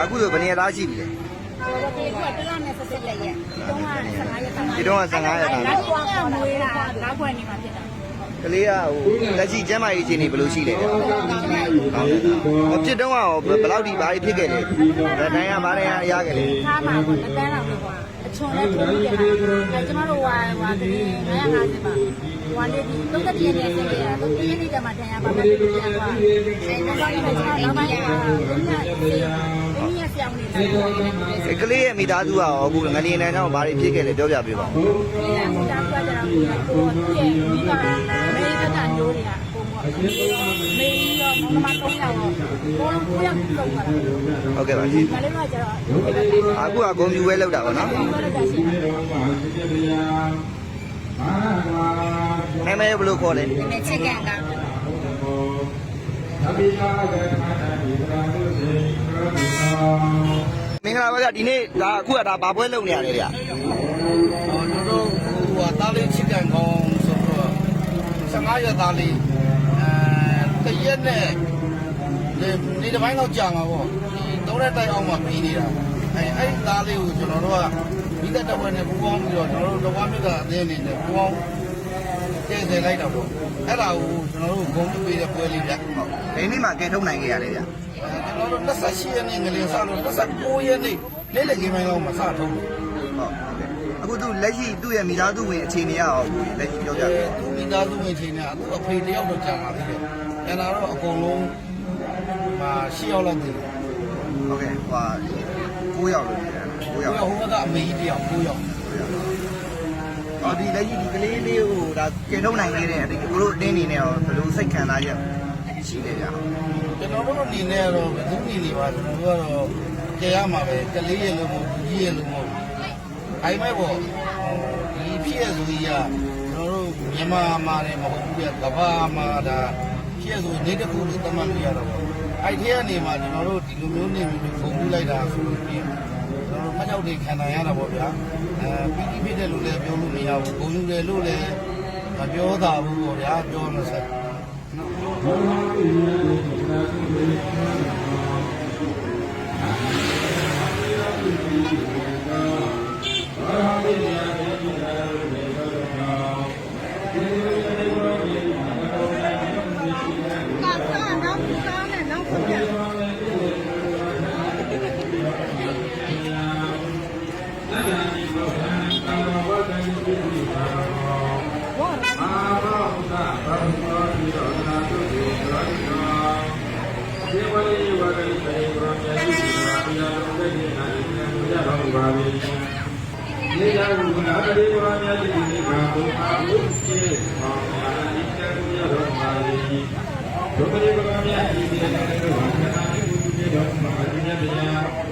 အခုဆိုဘယ်နေရာသားရှိပြီလဲတော့ဒီကတလားနဲ့ဆက်ဆက်လိုက်ရဲ့ဒီတော့က15ရက်တာဒီတော့က15ရက်တာနောက်ကွာခေါ်မွေးတာနောက်ကွာနေမှာဖြစ်တာ ကလေးကဟိုလက်ရှိကျမ်းမာရေးအခြေအနေဘယ်လိုရှိလဲဗျာဟုတ်အဖြစ်တုံးကရောဘယ်လောက်ဒီဘာတွေဖြစ်ခဲ့လဲဒါတိုင်းကဘာတိုင်းကရခဲ့လဲထားမှာပေါ့တန်းလောက်လို့ကွာအချွန်နဲ့ထိုးပြီးတာအဲကျမတို့ဟွာဟွာတည်း950ပါဟွာနေဒီတုတ်တည်းနဲ့ဆက်ခဲ့ရတော့ဒီနေ့တည်းမှာတန်ရပါမယ်ဒီပြန်ကွာအဲတော့လည်းကျွန်တော်နောက်ပိုင်းကဘုရားဘုရားဆရာမနေတယ်ကလေးရဲ့မိသားစုကရောအခုငနေနေတော့ဘာတွေဖြစ်ခဲ့လဲပြောပြပေးပါဦးဒီကဟိုတာပြကြတာကိုကိုရဲ့မိဘမေဘကညိုးတွေက ပုံပေါ့မေရောမမတော့ရောဘောလုံးကိုရောက်တော့ပါလားဟုတ်ကဲ့ပါရှင်ဒါလေးမှကျတော့အခုကဂုံပြူပဲလောက်တာပေါ့နော်ဘာလို့လဲရှိလဲနာမည်ဘယ်လိုခေါ်လဲဒီချက်ကကမင်္ဂလာပါဗျဒီနေ့ဒါအခုကဒါဘာပွဲလုပ်နေရလဲဗျအော်တို့တို့ဟိုဟာတားလေးချစ်ကန်ကောင်းဆိုတော့15ရက်သားလေးအဲတ ရက်နဲ့ဒီဒီတစ်ပိုင်းတော့ကြာမှာပေါ့ဒီသုံးရက်တိုက်အောင်မှပြီးနေတာအဲအဲ့ဒီသားလေးကိုကျွန်တော်တို့ကမိသက်တော်နဲ့ပူပေါင်းပြီးတော့ကျွန်တော်တို့တော့မြစ်ကအသေးအနေနဲ့ပူပေါင်းကျဲစေလိုက်တာပေါ့အဲ့ဒါကိုကျွန်တော်တို့ဂုဏ်ပြုပေးတဲ့ပွဲလေးဗျဟုတ်ဒီနေ့မှကဲထုတ်နိုင်ခဲ့ရတယ်ဗျကျွန်တော်တို့28ရက်နေ့ငလင်စလို့29ရက်နေ့နေ့လည်ကြီးပိုင်းလောက်မှစထုတ်တယ်ဟုတ်ဟုတ်ကဲ့အခုသူလက်ရှိသူ့ရဲ့မိသားစုဝင်အခြေအနေကရောအခုလက်ရှိပြောပြပေးသူမိသားစုဝင်ချင်းနဲ့အခုအဖေတယောက်တော့ကြာပါသေးတယ်။ အဲဒါတော့အကုန်လုံးမှာရှစ်ယောက်လောက်တည်တယ်ဟုတ်ကဲ့ဟို9ရောက်လို့ပြောတယ်9။ကိုရောက်ရဟိုဘက်ကအမေကြီးတယောက်ကိုယောက်ဟောဒီလက်ရှိဒီကလေးလေးကိုဒါကဲထုတ်နိုင်ခဲ့တဲ့ဒီကိုတို့အတင်းနေနဲ့ရောဘယ်လိုစိတ်ခံစားချက်ရှိလဲဗျာ။ကျွန်တော်တို့အနေနဲ့ကတော့ဘယ်သူနေနေပါကျွန်တော်တို့ကတော့ကြရမှာပဲကလေးရလို့မဟုတ်ဘူးကြီးရလို့မဟုတ်ဘူး။အဲ့မဲ့ပေါ့ဒီဖြစ်ရဆိုကြီးကကျွန်တော်တို့မြန်မာမှာလည်းမဟုတ်ဘူးပြကဘာမှာဒါ ဖြစ်ရဆိုနေတစ်ခုလို့သတ်မှတ်လို့ရတော့ပေါ့။အဲ့ဒီကနေမှကျွန်တော်တို့ဒီလိုမျိုးနေမျိုးပုံပြလိုက်တာဆိုလို့ပြင်ကျွန်တော်မကြောက်တွေခံနိုင်ရတာပေါ့ဗျာအဲပြီးပြီးဖြစ်တယ်လို့လည်းပြောလို့မရဘူးဂုံယူတယ်လို့လည်းမပြောတာဘူးပေါ့ဗျာပြောလို့ဆက်ကာ ကလေးဝါမြတ်ဒီနိဗ္ဗာန်ကိုအာဟုကျေအောင်အာနိစ္စကိုရတော်မှာလေဒုက္ခလေးဝါမြတ်ဒီနိဗ္ဗာန်ကိုအာနိစ္စကိုရတော်မှာလေ